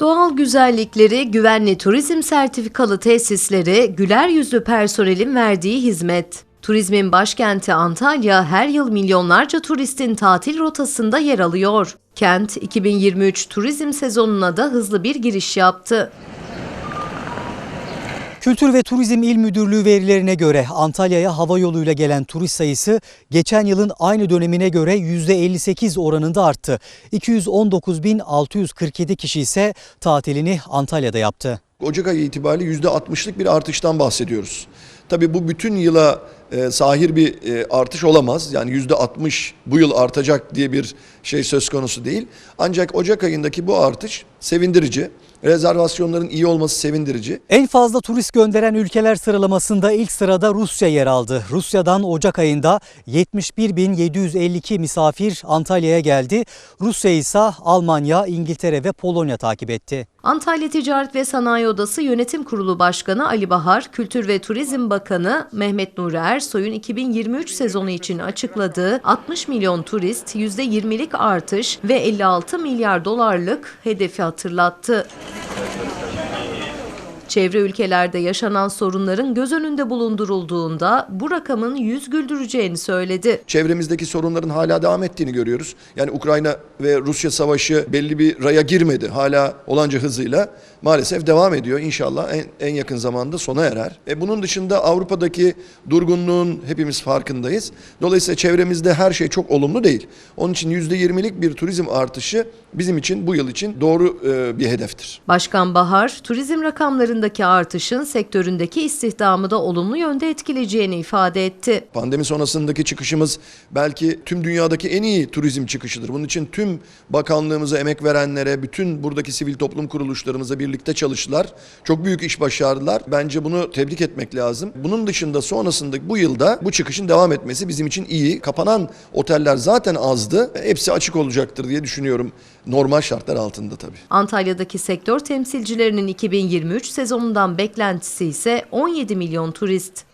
Doğal güzellikleri, güvenli turizm sertifikalı tesisleri, güler yüzlü personelin verdiği hizmet. Turizmin başkenti Antalya her yıl milyonlarca turistin tatil rotasında yer alıyor. Kent 2023 turizm sezonuna da hızlı bir giriş yaptı. Kültür ve Turizm İl Müdürlüğü verilerine göre Antalya'ya hava yoluyla gelen turist sayısı geçen yılın aynı dönemine göre %58 oranında arttı. 219.647 kişi ise tatilini Antalya'da yaptı. Ocak ayı itibariyle %60'lık bir artıştan bahsediyoruz. Tabii bu bütün yıla e, sahir bir e, artış olamaz. Yani %60 bu yıl artacak diye bir şey söz konusu değil. Ancak Ocak ayındaki bu artış sevindirici. Rezervasyonların iyi olması sevindirici. En fazla turist gönderen ülkeler sıralamasında ilk sırada Rusya yer aldı. Rusya'dan Ocak ayında 71.752 misafir Antalya'ya geldi. Rusya ise Almanya, İngiltere ve Polonya takip etti. Antalya Ticaret ve Sanayi Odası Yönetim Kurulu Başkanı Ali Bahar, Kültür ve Turizm Bakanı Mehmet Nuri Ersoy'un 2023 sezonu için açıkladığı 60 milyon turist, %20'lik artış ve 56 milyar dolarlık hedefi hatırlattı. Çevre ülkelerde yaşanan sorunların göz önünde bulundurulduğunda bu rakamın yüz güldüreceğini söyledi. Çevremizdeki sorunların hala devam ettiğini görüyoruz. Yani Ukrayna ve Rusya savaşı belli bir raya girmedi. Hala olanca hızıyla maalesef devam ediyor. İnşallah en, en yakın zamanda sona erer. E bunun dışında Avrupa'daki durgunluğun hepimiz farkındayız. Dolayısıyla çevremizde her şey çok olumlu değil. Onun için %20'lik bir turizm artışı bizim için bu yıl için doğru e, bir hedeftir. Başkan Bahar, turizm rakamlarındaki artışın sektöründeki istihdamı da olumlu yönde etkileyeceğini ifade etti. Pandemi sonrasındaki çıkışımız belki tüm dünyadaki en iyi turizm çıkışıdır. Bunun için tüm bakanlığımıza emek verenlere, bütün buradaki sivil toplum kuruluşlarımıza birlikte çalıştılar. Çok büyük iş başardılar. Bence bunu tebrik etmek lazım. Bunun dışında sonrasında bu yılda bu çıkışın devam etmesi bizim için iyi. Kapanan oteller zaten azdı. Hepsi açık olacaktır diye düşünüyorum. Normal şartlar altında tabii. Antalya'daki sektör temsilcilerinin 2023 sezonundan beklentisi ise 17 milyon turist.